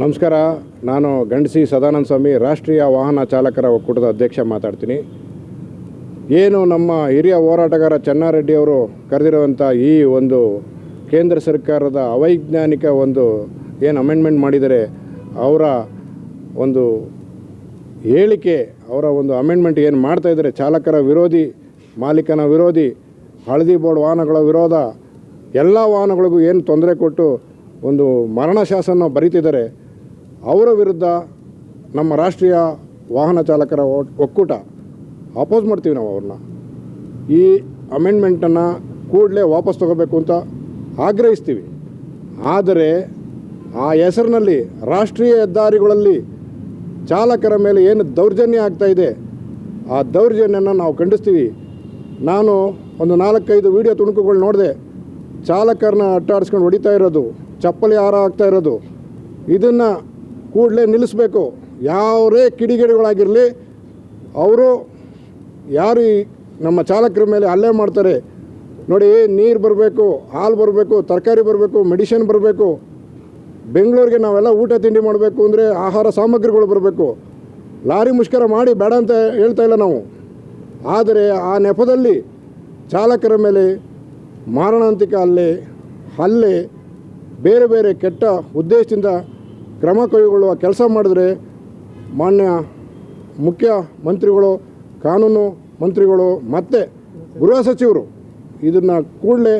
ನಮಸ್ಕಾರ. ನಾನು ಗಂಡಸಿ ಸದಾನಂದ ಸ್ವಾಮಿ, ರಾಷ್ಟ್ರೀಯ ವಾಹನ ಚಾಲಕರ ಒಕ್ಕೂಟದ ಅಧ್ಯಕ್ಷ ಮಾತಾಡ್ತೀನಿ. ಏನು ನಮ್ಮ ಹಿರಿಯ ಹೋರಾಟಗಾರ ಚೆನ್ನಾರೆಡ್ಡಿಯವರು ಕರೆದಿರುವಂಥ ಈ ಒಂದು ಕೇಂದ್ರ ಸರ್ಕಾರದ ಅವೈಜ್ಞಾನಿಕ ಒಂದು ಏನು ಅಮೆಂಡ್ಮೆಂಟ್ ಮಾಡಿದರೆ ಅವರ ಒಂದು ಹೇಳಿಕೆ, ಅವರ ಒಂದು ಅಮೆಂಡ್ಮೆಂಟ್ ಏನು ಮಾಡ್ತಾ ಇದ್ದಾರೆ, ಚಾಲಕರ ವಿರೋಧಿ, ಮಾಲೀಕನ ವಿರೋಧಿ, ಹಳದಿ ಬೋರ್ಡ್ ವಾಹನಗಳ ವಿರೋಧ, ಎಲ್ಲ ವಾಹನಗಳಿಗೂ ಏನು ತೊಂದರೆ ಕೊಟ್ಟು ಒಂದು ಮರಣ ಶಾಸನ ಬರೀತಿದ್ದಾರೆ. ಅವರ ವಿರುದ್ಧ ನಮ್ಮ ರಾಷ್ಟ್ರೀಯ ವಾಹನ ಚಾಲಕರ ಒಕ್ಕೂಟ ಅಪೋಸ್ ಮಾಡ್ತೀವಿ ನಾವು ಅವ್ರನ್ನ. ಈ ಅಮೆಂಡ್ಮೆಂಟನ್ನು ಕೂಡಲೇ ವಾಪಸ್ ತಗೋಬೇಕು ಅಂತ ಆಗ್ರಹಿಸ್ತೀವಿ. ಆದರೆ ಆ ಹೆಸರಿನಲ್ಲಿ ರಾಷ್ಟ್ರೀಯ ಹೆದ್ದಾರಿಗಳಲ್ಲಿ ಚಾಲಕರ ಮೇಲೆ ಏನು ದೌರ್ಜನ್ಯ ಆಗ್ತಾ ಇದೆ, ಆ ದೌರ್ಜನ್ಯನ ನಾವು ಖಂಡಿಸ್ತೀವಿ. ನಾನು ಒಂದು ನಾಲ್ಕೈದು ವಿಡಿಯೋ ತುಣುಕುಗಳು ನೋಡಿದೆ, ಚಾಲಕರನ್ನ ಅಟ್ಟಾಡಿಸ್ಕೊಂಡು ಹೊಡಿತಾ ಇರೋದು, ಚಪ್ಪಲಿ ಹಾರ ಆಗ್ತಾ ಇರೋದು, ಇದನ್ನು ಕೂಡಲೇ ನಿಲ್ಲಿಸಬೇಕು. ಯಾವರೇ ಕಿಡಿಗೇಡಿಗಳಾಗಿರಲಿ, ಅವರು ಯಾರು ನಮ್ಮ ಚಾಲಕರ ಮೇಲೆ ಹಲ್ಲೆ ಮಾಡ್ತಾರೆ, ನೋಡಿ, ನೀರು ಬರಬೇಕು, ಹಾಲು ಬರಬೇಕು, ತರಕಾರಿ ಬರಬೇಕು ಮೆಡಿಸಿನ್ ಬರಬೇಕು, ಬೆಂಗಳೂರಿಗೆ ನಾವೆಲ್ಲ ಊಟ ತಿಂಡಿ ಮಾಡಬೇಕು ಅಂದರೆ ಆಹಾರ ಸಾಮಗ್ರಿಗಳು ಬರಬೇಕು. ಲಾರಿ ಮುಷ್ಕರ ಮಾಡಿ ಬೇಡ ಅಂತ ಹೇಳ್ತಾ ಇಲ್ಲ ನಾವು. ಆದರೆ ಆ ನೆಪದಲ್ಲಿ ಚಾಲಕರ ಮೇಲೆ ಮಾರಣಾಂತಿಕ ಹಲ್ಲೆ ಹಲ್ಲೆ, ಬೇರೆ ಬೇರೆ ಕೆಟ್ಟ ಉದ್ದೇಶದಿಂದ ಕ್ರಮ ಕೈಗೊಳ್ಳುವ ಕೆಲಸ ಮಾಡಿದ್ರೆ ಮಾನ್ಯ ಮುಖ್ಯ ಮಂತ್ರಿಗಳು, ಕಾನೂನು ಮಂತ್ರಿಗಳು ಮತ್ತು ಗೃಹ ಸಚಿವರು ಇದನ್ನು ಕೂಡಲೇ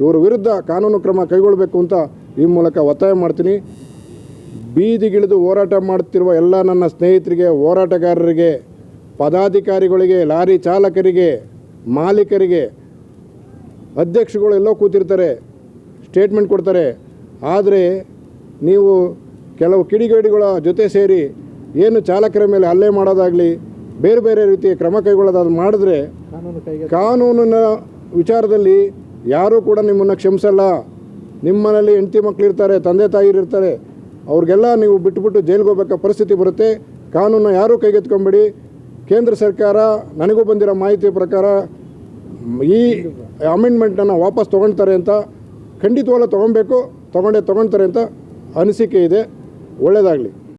ಇವರ ವಿರುದ್ಧ ಕಾನೂನು ಕ್ರಮ ಕೈಗೊಳ್ಳಬೇಕು ಅಂತ ಈ ಮೂಲಕ ಒತ್ತಾಯ ಮಾಡ್ತೀನಿ. ಬೀದಿಗಿಳಿದು ಹೋರಾಟ ಮಾಡ್ತಿರುವ ಎಲ್ಲ ನನ್ನ ಸ್ನೇಹಿತರಿಗೆ, ಹೋರಾಟಗಾರರಿಗೆ, ಪದಾಧಿಕಾರಿಗಳಿಗೆ, ಲಾರಿ ಚಾಲಕರಿಗೆ, ಮಾಲೀಕರಿಗೆ ಅಧ್ಯಕ್ಷಗಳು ಎಲ್ಲೋ ಕೂತಿರ್ತಾರೆ, ಸ್ಟೇಟ್ಮೆಂಟ್ ಕೊಡ್ತಾರೆ. ಆದರೆ ನೀವು ಕೆಲವು ಕಿಡಿಗೇಡಿಗಳ ಜೊತೆ ಸೇರಿ ಏನು ಚಾಲಕರ ಮೇಲೆ ಹಲ್ಲೆ ಮಾಡೋದಾಗಲಿ ಬೇರೆ ಬೇರೆ ರೀತಿಯ ಕ್ರಮ ಕೈಗೊಳ್ಳೋದಾದ ಮಾಡಿದ್ರೆ ಕಾನೂನು ಕಾನೂನಿನ ವಿಚಾರದಲ್ಲಿ ಯಾರೂ ಕೂಡ ನಿಮ್ಮನ್ನು ಕ್ಷಮಿಸಲ್ಲ. ನಿಮ್ಮನಲ್ಲಿ ಹೆಂಡತಿ ಮಕ್ಕಳು ಇರ್ತಾರೆ ತಂದೆ ತಾಯಿರಿರ್ತಾರೆ ಅವ್ರಿಗೆಲ್ಲ ನೀವು ಬಿಟ್ಟುಬಿಟ್ಟು ಜೈಲಿಗೆ ಹೋಗ್ಬೇಕಾ ಪರಿಸ್ಥಿತಿ ಬರುತ್ತೆ. ಕಾನೂನು ಯಾರೂ ಕೈಗೆತ್ಕೊಂಬೇಡಿ ಕೇಂದ್ರ ಸರ್ಕಾರ ನನಗೂ ಬಂದಿರೋ ಮಾಹಿತಿ ಪ್ರಕಾರ ಈ ಅಮೆಂಡ್ಮೆಂಟನ್ನು ವಾಪಸ್ ತೊಗೊಳ್ತಾರೆ ಅಂತ ಖಂಡಿತವಾಗ್ಲೂ ತೊಗೊಬೇಕು ತೊಗೊಂಡೇ ತೊಗೊಳ್ತಾರೆ ಅಂತ ಅನಿಸಿಕೆ ಇದೆ. ಒಳ್ಳೆಯದಾಗಲಿ